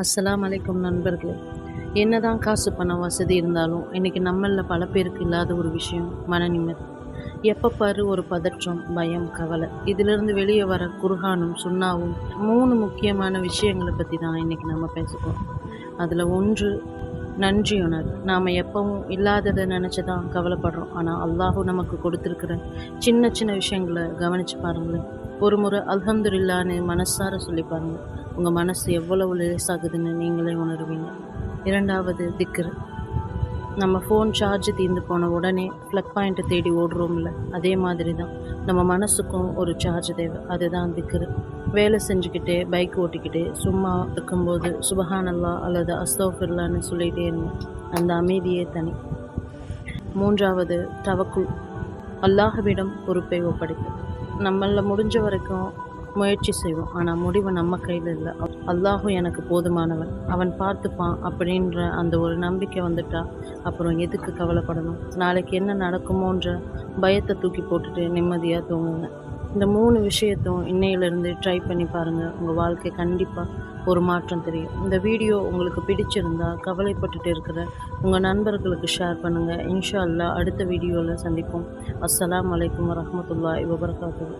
அஸ்லாம் அலைக்கும் நண்பர்களே. என்னதான் காசு பணம் வசதி இருந்தாலும் இன்னைக்கு நம்மளில் பல பேருக்கு இல்லாத ஒரு விஷயம் மன நிம்மதி. எப்போ பாரு ஒரு பதற்றம் பயம் கவலை. இதிலிருந்து வெளியே வர குர்ஹானும் சுண்ணாவும் மூணு முக்கியமான விஷயங்களை பற்றி தான் இன்றைக்கி நம்ம பேசுகிறோம் அதில் ஒன்று நன்றியுணர்வு நாம் எப்பவும் இல்லாததை நினச்சி தான் கவலைப்படுறோம். ஆனால் அல்லாஹும் நமக்கு கொடுத்துருக்கிற சின்ன சின்ன விஷயங்களை கவனித்து பாருங்களேன். ஒரு முறை அல்ஹம்துலில்லான்னு மனசார சொல்லி பாருங்கள் உங்கள் மனசு எவ்வளவு லேசாகுதுன்னு நீங்களே உணருவீங்க. இரண்டாவது திக்ரு. நம்ம ஃபோன் சார்ஜ் தீர்ந்து போன உடனே ப்ளக் பாயிண்ட்டை தேடி ஓடுறோம்ல அதே மாதிரி தான் நம்ம மனசுக்கும் ஒரு சார்ஜ் தேவை அதுதான் திக்ரு. வேலை செஞ்சுக்கிட்டே பைக் ஓட்டிக்கிட்டே சும்மா இருக்கும்போது சுபஹானல்லா அல்லது அஸ்தோஃபிர்லான்னு சொல்லிகிட்டே இருந்தேன் அந்த அமைதியே தனி. மூன்றாவது தவக்குள் அல்லாஹவிடம் பொறுப்பை ஒப்படைப்பு நம்மள முடிஞ்ச வரைக்கும் முயற்சி செய்வோம். ஆனால் முடிவு நம்ம கையில் இல்லை. அல்லாஹும் எனக்கு போதுமானவன். அவன் பார்த்துப்பான் அப்படின்ற அந்த ஒரு நம்பிக்கை வந்துட்டா அப்புறம் எதுக்கு கவலைப்படணும்? நாளைக்கு என்ன நடக்குமோன்ற பயத்தை தூக்கி போட்டுட்டு நிம்மதியாக தூங்குங்க. இந்த மூணு விஷயத்தும் இன்னையிலேருந்து ட்ரை பண்ணி பாருங்கள் உங்கள் வாழ்க்கை கண்டிப்பாக ஒரு மாற்றம் தெரியும். இந்த வீடியோ உங்களுக்கு பிடிச்சிருந்தா கவலைப்பட்டுட்டு இருக்கிற உங்கள் நண்பர்களுக்கு ஷேர் பண்ணுங்கள் இன்ஷா அல்லா அடுத்த வீடியோவில் சந்திப்போம். அஸ்லாம் வலைக்கம் வரமத்துல்லா வபரகாத்துஹு.